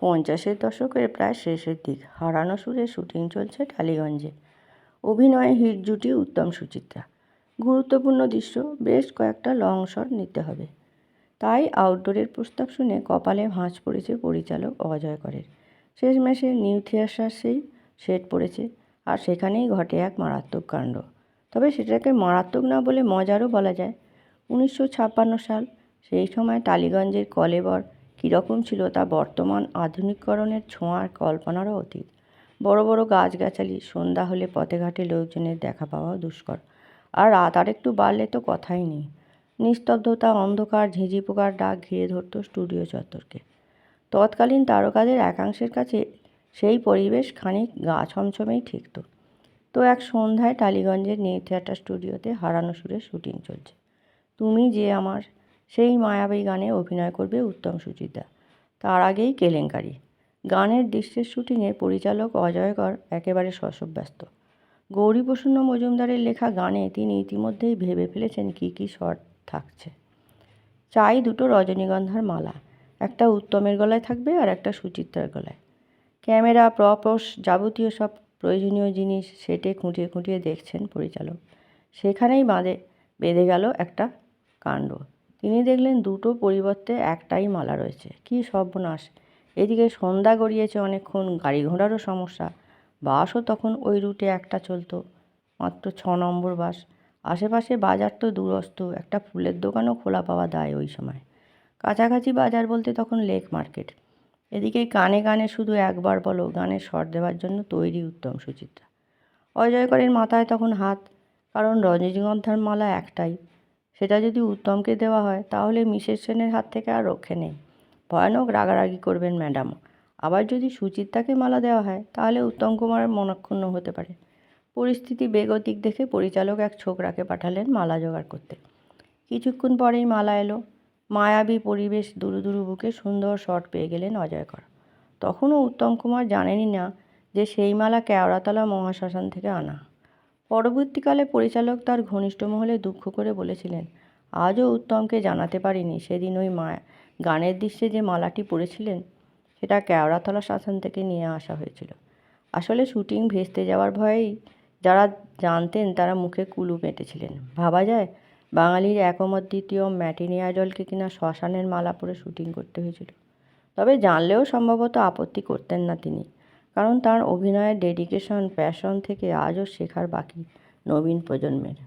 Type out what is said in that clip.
পঞ্চাশের দশকের প্রায় শেষের দিক। হারানো সুরে শুটিং চলছে টালিগঞ্জে। অভিনয়ে হিট জুটি উত্তম সুচিত্রা। গুরুত্বপূর্ণ দৃশ্য, বেশ কয়েকটা লং শট নিতে হবে। তাই আউটডোরের প্রস্তাব শুনে কপালে ভাঁজ পড়েছে পরিচালক অজয় করের। শেষমেশে নিউ থিয়েটার্সেই সেট পড়েছে, আর সেখানেই ঘটে এক মারাত্মক কাণ্ড। তবে সেটাকে মারাত্মক না বলে মজারও বলা যায়। উনিশশো ছাপ্পান্ন সাল, সেই সময় টালিগঞ্জের কলেবর কীরকম ছিল তা বর্তমান আধুনিককরণের ছোঁয়ার কল্পনারও অতীত। বড় বড় গাছগাছালি, সন্ধ্যা হলে পথে ঘাটে লোকজনের দেখা পাওয়াও দুষ্কর। আর রাত আর একটু বাড়লে তো কথাই নেই। নিস্তব্ধতা, অন্ধকার, ঝিঁঝি পোকার ডাক ঘিরে ধরত স্টুডিও চত্বরকে। তৎকালীন তারকাদের একাংশের কাছে সেই পরিবেশ খানিক গা ছমছমেই ঠেকত। তো এক সন্ধ্যায় টালিগঞ্জের নিউ থিয়েটার স্টুডিওতে হারানো সুরে শুটিং চলছে। তুমি যে আমার সেই মায়াবী গানে অভিনয় করবে উত্তম সুচিত্রা। তার আগেই কেলেঙ্কারি। গানের দৃশ্যের শুটিংয়ে পরিচালক অজয়কর একেবারে শশব্যস্ত গৌরীপ্রসন্ন মজুমদারের লেখা গানে তিনি ইতিমধ্যেই ভেবে ফেলেছেন কী কী শট থাকছে। চাই দুটো রজনীগন্ধার মালা, একটা উত্তমের গলায় থাকবে আর একটা সুচিত্রার গলায়। ক্যামেরা প্রপস যাবতীয় সব প্রয়োজনীয় জিনিস সেটে খুঁটিয়ে খুঁটিয়ে দেখছেন পরিচালক। সেখানেই বাঁধে, বেঁধে গেল একটা কাণ্ড। তিনি দেখলেন দুটো পরিবর্তে একটাই মালা রয়েছে। কী সর্বনাশ। এদিকে সন্ধ্যা গড়িয়েছে অনেকক্ষণ, গাড়ি ঘোড়ারও সমস্যা। বাসও তখন ওই রুটে একটা চলতো, মাত্র ছ নম্বর বাস। আশেপাশে বাজার তো দূরস্থ একটা ফুলের দোকানও খোলা পাওয়া দায় ওই সময়। কাছাকাছি বাজার বলতে তখন লেক মার্কেট। এদিকে কানে কানে শুধু একবার বলো, গানের স্বর দেওয়ার জন্য তৈরি উত্তম সুচিত্রা। অজয় অজয়করের মাথায় তখন হাত, কারণ রজনীগন্ধার মালা একটাই। সেটা যদি উত্তমকে দেওয়া হয়, তাহলে মিসেস সেনের হাত থেকে আর রক্ষে নেই। ভয়ানক রাগারাগি করবেন ম্যাডাম। আবার যদি সুচিত্রাকে মালা দেওয়া হয়, তাহলে উত্তম কুমার মনক্ষুণ্ণ হতে পারে। পরিস্থিতি বেগতিক দেখে পরিচালক এক ছোকরাকে পাঠালেন মালা জোগাড় করতে। কিছুক্ষণ পরেই মালা এলো। মায়াবী পরিবেশ দুরু দুরু বুকে সুন্দর শট পেয়ে গেলেন অজয়কর। তখনও উত্তম কুমার জানেনই না যে সেই মালা কেওড়াতলা মহাশ্মশান থেকে আনা। পরবর্তীকালে পরিচালক তার ঘনিষ্ঠ মহলে দুঃখ করে বলেছিলেন, আজও উত্তমকে জানাতে পারিনি সেদিন ওই মা গানের দৃশ্যে যে মালাটি পরেছিলেন, সেটা কেওড়াতলা শাসন থেকে নিয়ে আসা হয়েছিল। আসলে শুটিং ভেস্তে যাওয়ার ভয়েই যারা জানতেন তারা মুখে কুলু মেটেছিলেন। ভাবা যায়, বাঙালির একমত দ্বিতীয় ম্যাটিনি আইডলকে কিনা শ্মশানের মালা পরে শুটিং করতে হয়েছিল। তবে জানলেও সম্ভবত আপত্তি করতেন না তিনি। কারণ তার অভিনয়ের ডেডিকেশন প্যাশন থেকে আজও শেখার বাকি নবীন প্রজন্মের।